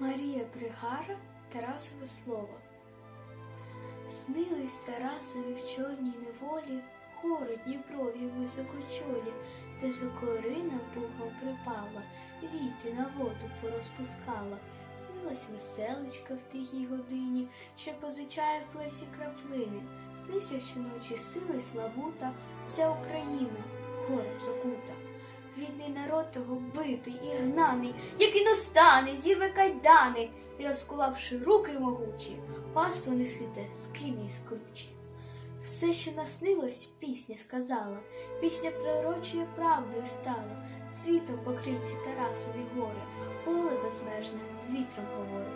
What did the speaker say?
Марія Пригара Тарасове слово. Снились Тарасові в чорній неволі, гори Дніпрові високочолі, де сокорина пухом припала, віти на воду порозпускала. Снилась веселечка в тихій годині, що позичає в плесі краплини. Снився щоночі сила й славута, вся Україна горем Того битий і гнаний, як і настане, зірве кайдани, і розкувавши руки могучі, паство несите, скине із кручі. Все, що наснилось, пісня сказала, пісня пророчою правдою стала, світом покриті Тарасові гори, поле безмежне з вітром говорить.